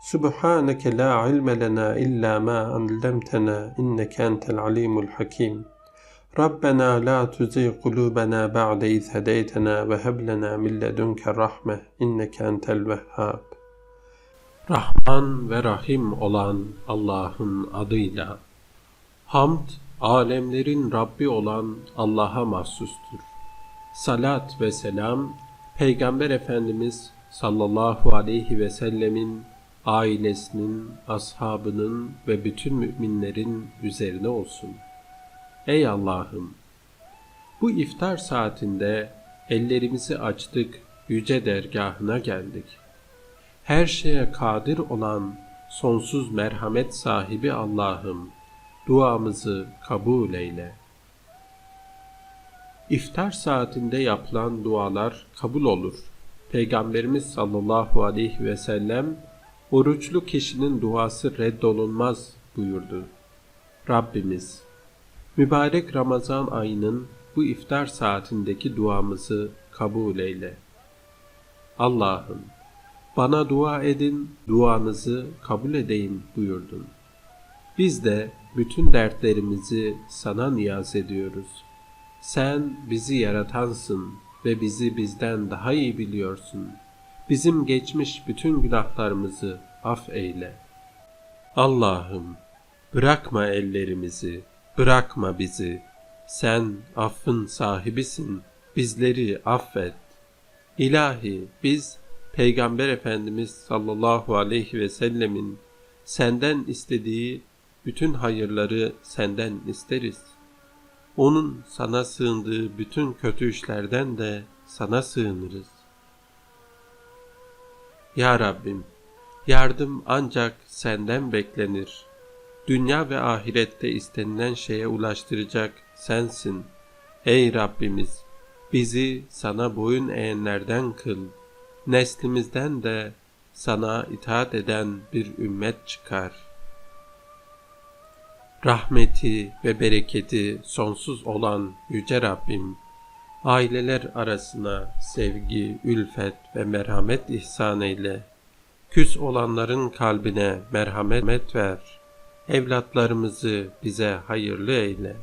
Subhaneke la ilme lena illa ma allamtana inneke entel alimul hakim. Rabbena la tuzigh kulubena ba'de iz hedeytena ve heb lena min ledunke rahme inneke entel vehhab. Rahman ve Rahim olan Allah'ın adıyla. Hamd, alemlerin Rabbi olan Allah'a mahsustur. Salat ve selam, Peygamber Efendimiz sallallahu aleyhi ve sellemin ailesinin, ashabının ve bütün müminlerin üzerine olsun. Ey Allah'ım! Bu iftar saatinde ellerimizi açtık, yüce dergahına geldik. Her şeye kadir olan sonsuz merhamet sahibi Allah'ım, duamızı kabul eyle. İftar saatinde yapılan dualar kabul olur. Peygamberimiz sallallahu aleyhi ve sellem Oruçlu kişinin duası reddolunmaz buyurdu. Rabbimiz, mübarek Ramazan ayının bu iftar saatindeki duamızı kabul eyle. Allah'ım, bana dua edin, duanızı kabul edeyim buyurdun. Biz de bütün dertlerimizi sana niyaz ediyoruz. Sen bizi yaratansın ve bizi bizden daha iyi biliyorsun.'' Bizim geçmiş bütün günahlarımızı af eyle. Allah'ım bırakma ellerimizi, bırakma bizi. Sen affın sahibisin, bizleri affet. İlahi biz Peygamber Efendimiz sallallahu aleyhi ve sellemin senden istediği bütün hayırları senden isteriz. Onun sana sığındığı bütün kötü işlerden de sana sığınırız. Ya Rabbim, yardım ancak senden beklenir. Dünya ve ahirette istenilen şeye ulaştıracak sensin. Ey Rabbimiz, bizi sana boyun eğenlerden kıl. Neslimizden de sana itaat eden bir ümmet çıkar. Rahmeti ve bereketi sonsuz olan Yüce Rabbim, aileler arasına sevgi, ülfet ve merhamet ihsan eyle. Küs olanların kalbine merhamet ver. Evlatlarımızı bize hayırlı eyle.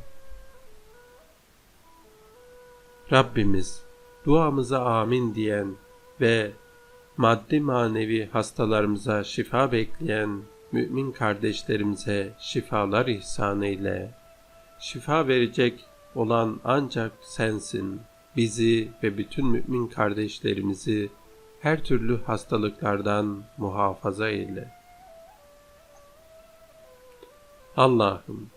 Rabbimiz duamıza amin diyen ve maddi manevi hastalarımıza şifa bekleyen mümin kardeşlerimize şifalar ihsan eyle. Şifa verecek olan ancak sensin. Bizi ve bütün mümin kardeşlerimizi her türlü hastalıklardan muhafaza eyle. Allah'ım,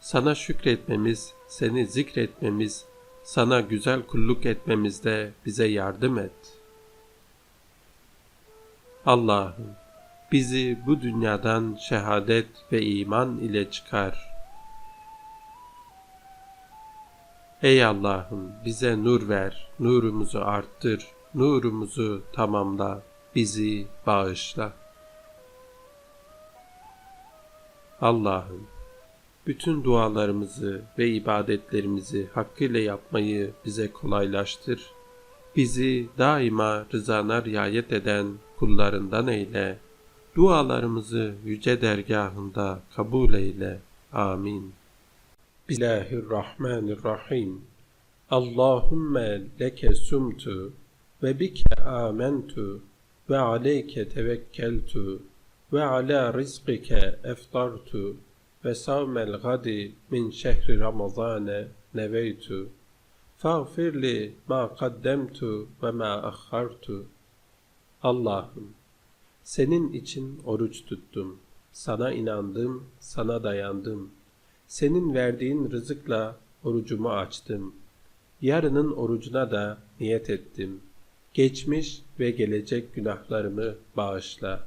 sana şükretmemiz, seni zikretmemiz, sana güzel kulluk etmemizde bize yardım et. Allah'ım, bizi bu dünyadan şehadet ve iman ile çıkar. Ey Allah'ım bize nur ver, nurumuzu arttır, nurumuzu tamamla, bizi bağışla. Allah'ım bütün dualarımızı ve ibadetlerimizi hakkıyla yapmayı bize kolaylaştır. Bizi daima rızana riayet eden kullarından eyle. Dualarımızı yüce dergahında kabul eyle. Amin. Bismillahirrahmanirrahim. Allahümme leke sumtu ve bike amentu ve aleyke tevekkeltu ve ala rizqike eftartu ve savmel gadi min şehri ramazane neveytu. Fağfirli ma kaddemtu ve ma akhartu. Allah'ım, senin için oruç tuttum. Sana inandım, sana dayandım.'' Senin verdiğin rızıkla orucumu açtım. Yarının orucuna da niyet ettim. Geçmiş ve gelecek günahlarımı bağışla.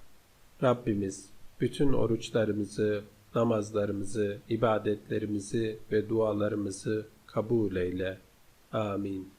Rabbimiz bütün oruçlarımızı, namazlarımızı, ibadetlerimizi ve dualarımızı kabul eyle. Amin.